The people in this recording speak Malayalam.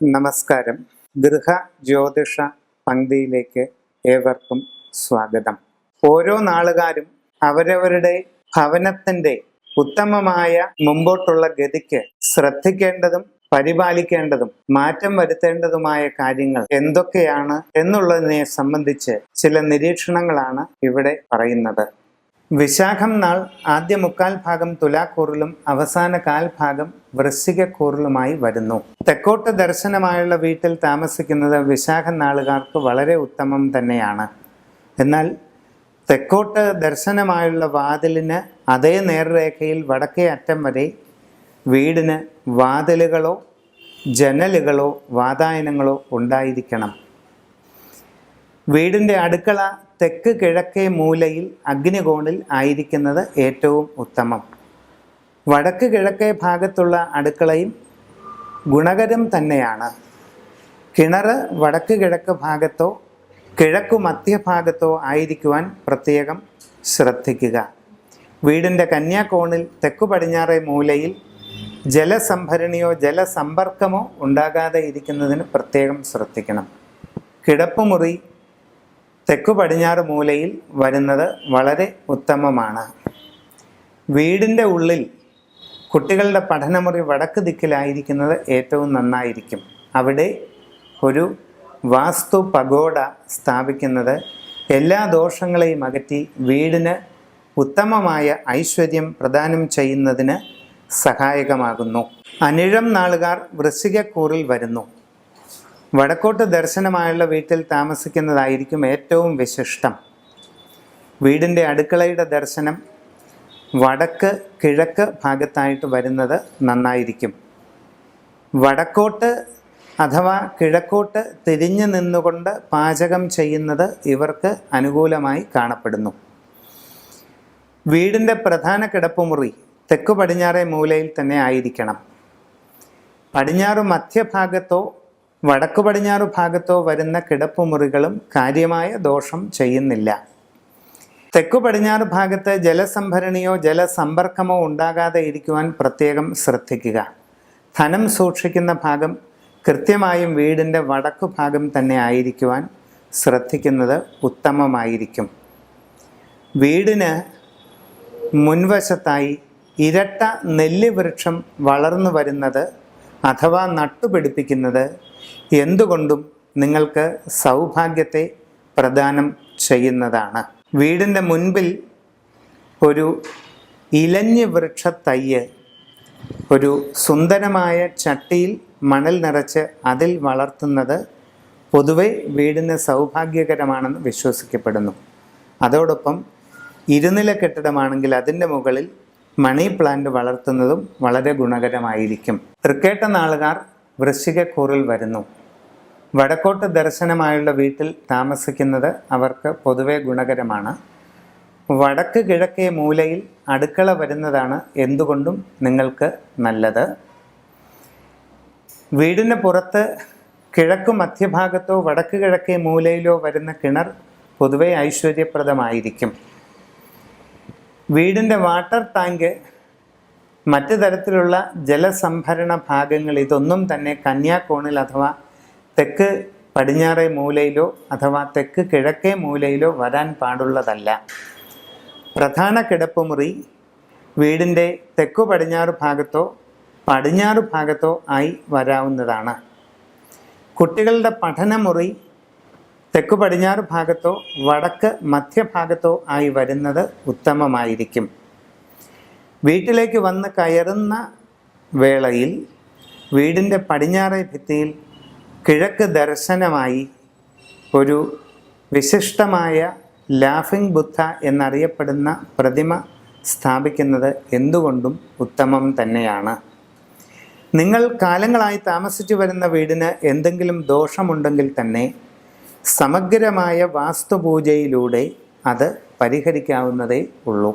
നമസ്കാരം. ഗൃഹ ജ്യോതിഷ പങ്ക്തിയിലേക്ക് ഏവർക്കും സ്വാഗതം. ഓരോ നാളുകാരും അവരവരുടെ ഭവനത്തിന്റെ ഉത്തമമായ മുമ്പോട്ടുള്ള ഗതിക്ക് ശ്രദ്ധിക്കേണ്ടതും പരിപാലിക്കേണ്ടതും മാറ്റം വരുത്തേണ്ടതുമായ കാര്യങ്ങൾ എന്തൊക്കെയാണ് എന്നുള്ളതിനെ സംബന്ധിച്ച് ചില നിരീക്ഷണങ്ങളാണ് ഇവിടെ പറയുന്നത്. വിശാഖം നാൾ ആദ്യ മുക്കാൽ ഭാഗം തുലാക്കൂറിലും അവസാന കാൽഭാഗം വൃശ്ചികക്കൂറിലുമായി വരുന്നു. തെക്കോട്ട് ദർശനമായുള്ള വീട്ടിൽ താമസിക്കുന്നത് വിശാഖ നാളുകാർക്ക് വളരെ ഉത്തമം തന്നെയാണ്. എന്നാൽ തെക്കോട്ട് ദർശനമായുള്ള വാതിലിന് അതേ നേർരേഖയിൽ വടക്കേ അറ്റം വരെ വീടിന് വാതിലുകളോ ജനലുകളോ വാതായനങ്ങളോ ഉണ്ടായിരിക്കണം. വീടിന്റെ അടുക്കള തെക്ക് കിഴക്കേ മൂലയിൽ അഗ്നികോണിൽ ആയിരിക്കുന്നത് ഏറ്റവും ഉത്തമം. വടക്ക് കിഴക്കേ ഭാഗത്തുള്ള അടുക്കളയും ഗുണകരം തന്നെയാണ്. കിണർ വടക്ക് കിഴക്ക് ഭാഗത്തോ കിഴക്കു മധ്യഭാഗത്തോ ആയിരിക്കുവാൻ പ്രത്യേകം ശ്രദ്ധിക്കുക. വീടിന്റെ കന്യാകോണിൽ തെക്കു പടിഞ്ഞാറേ മൂലയിൽ ജലസംഭരണിയോ ജലസമ്പർക്കമോ ഉണ്ടാകാതെ ഇരിക്കുന്നതിന് പ്രത്യേകം ശ്രദ്ധിക്കണം. കിടപ്പുമുറി തെക്കു പടിഞ്ഞാറ് മൂലയിൽ വരുന്നത് വളരെ ഉത്തമമാണ്. വീടിന്റെ ഉള്ളിൽ കുട്ടികളുടെ പഠനമുറി വടക്ക് ദിക്കിലായിരിക്കുന്നത് ഏറ്റവും നന്നായിരിക്കും. അവിടെ ഒരു വാസ്തു പഗോഡ സ്ഥാപിക്കുന്നത് എല്ലാ ദോഷങ്ങളെയും അകറ്റി വീടിന് ഉത്തമമായ ഐശ്വര്യം പ്രദാനം ചെയ്യുന്നതിന് സഹായകമാകുന്നു. അനിഴം നാളുകാർ വൃശ്ചികക്കൂറിൽ വരുന്നു. വടക്കോട്ട് ദർശനമായുള്ള വീട്ടിൽ താമസിക്കുന്നതായിരിക്കും ഏറ്റവും വിശിഷ്ടം. വീടിന്റെ അടുക്കളയുടെ ദർശനം വടക്ക് കിഴക്ക് ഭാഗത്തായിട്ട് വരുന്നത് നന്നായിരിക്കും. വടക്കോട്ട് അഥവാ കിഴക്കോട്ട് തിരിഞ്ഞു നിന്നുകൊണ്ട് പാചകം ചെയ്യുന്നത് ഇവർക്ക് അനുകൂലമായി കാണപ്പെടുന്നു. വീടിന്റെ പ്രധാന കിടപ്പുമുറി തെക്കു പടിഞ്ഞാറേ മൂലയിൽ തന്നെ ആയിരിക്കണം. പടിഞ്ഞാറ് മധ്യഭാഗത്തോ വടക്കു പടിഞ്ഞാറ് ഭാഗത്തോ വരുന്ന കിടപ്പുമുറികളും കാര്യമായ ദോഷം ചെയ്യുന്നില്ല. തെക്കു പടിഞ്ഞാറ് ഭാഗത്ത് ജലസംഭരണിയോ ജലസമ്പർക്കമോ ഉണ്ടാകാതെ ഇരിക്കുവാൻ പ്രത്യേകം ശ്രദ്ധിക്കുക. ധനം സൂക്ഷിക്കുന്ന ഭാഗം കൃത്യമായും വീടിന്റെ വടക്കു ഭാഗം തന്നെ ആയിരിക്കുവാൻ ശ്രദ്ധിക്കുന്നത് ഉത്തമമായിരിക്കും. വീടിന് മുൻവശത്തായി ഇരട്ട നെല്ല് വൃക്ഷം വളർന്നു വരുന്നത് അഥവാ നട്ടുപിടിപ്പിക്കുന്നത് എന്തുകൊണ്ടും നിങ്ങൾക്ക് സൗഭാഗ്യത്തെ പ്രദാനം ചെയ്യുന്നതാണ്. വീടിന്റെ മുൻപിൽ ഒരു ഇലഞ്ഞ് വൃക്ഷ തയ്യ് ഒരു സുന്ദരമായ ചട്ടിയിൽ മണൽ നിറച്ച് അതിൽ വളർത്തുന്നത് പൊതുവെ വീടിന് സൗഭാഗ്യകരമാണെന്ന് വിശ്വസിക്കപ്പെടുന്നു. അതോടൊപ്പം ഇരുനില കെട്ടിടമാണെങ്കിൽ അതിന്റെ മുകളിൽ മണി പ്ലാന്റ് വളർത്തുന്നതും വളരെ ഗുണകരമായിരിക്കും. തൃക്കേട്ട നാളുകാർ വൃശ്ചികക്കൂറിൽ വരുന്നു. വടക്കോട്ട് ദർശനമായുള്ള വീട്ടിൽ താമസിക്കുന്നത് അവർക്ക് പൊതുവെ ഗുണകരമാണ്. വടക്ക് കിഴക്കേ മൂലയിൽ അടുക്കള വരുന്നതാണ് എന്തുകൊണ്ടും നിങ്ങൾക്ക് നല്ലത്. വീടിന് പുറത്ത് കിഴക്ക് മധ്യഭാഗത്തോ വടക്ക് കിഴക്കേ മൂലയിലോ വരുന്ന കിണർ പൊതുവെ ഐശ്വര്യപ്രദമായിരിക്കും. വീടിന്റെ വാട്ടർ ടാങ്ക് മറ്റു തരത്തിലുള്ള ജലസംഭരണ ഭാഗങ്ങൾ ഇതൊന്നും തന്നെ കന്യാകോണിൽ അഥവാ തെക്ക് പടിഞ്ഞാറേ മൂലയിലോ അഥവാ തെക്ക് കിഴക്കേ മൂലയിലോ വരാൻ പാടുള്ളതല്ല. പ്രധാന കിടപ്പുമുറി വീടിന്റെ തെക്കു പടിഞ്ഞാറ് ഭാഗത്തോ പടിഞ്ഞാറ് ഭാഗത്തോ ആയി വരാവുന്നതാണ്. കുട്ടികളുടെ പഠനമുറി തെക്കു പടിഞ്ഞാറ് ഭാഗത്തോ വടക്ക് മധ്യഭാഗത്തോ ആയി വരുന്നത് ഉത്തമമായിരിക്കും. വീട്ടിലേക്ക് വന്ന് കയറുന്ന വേളയിൽ വീടിന്റെ പടിഞ്ഞാറേ ഭിത്തിയിൽ കിഴക്ക് ദർശനമായി ഒരു വിശിഷ്ടമായ ലാഫിംഗ് ബുദ്ധ എന്നറിയപ്പെടുന്ന പ്രതിമ സ്ഥാപിക്കുന്നത് എന്തുകൊണ്ടും ഉത്തമം തന്നെയാണ്. നിങ്ങൾ കാലങ്ങളായി താമസിച്ചു വരുന്ന വീടിന് എന്തെങ്കിലും ദോഷമുണ്ടെങ്കിൽ തന്നെ സമഗ്രമായ വാസ്തുപൂജയിലൂടെ അത് പരിഹരിക്കാവുന്നതേ ഉള്ളൂ.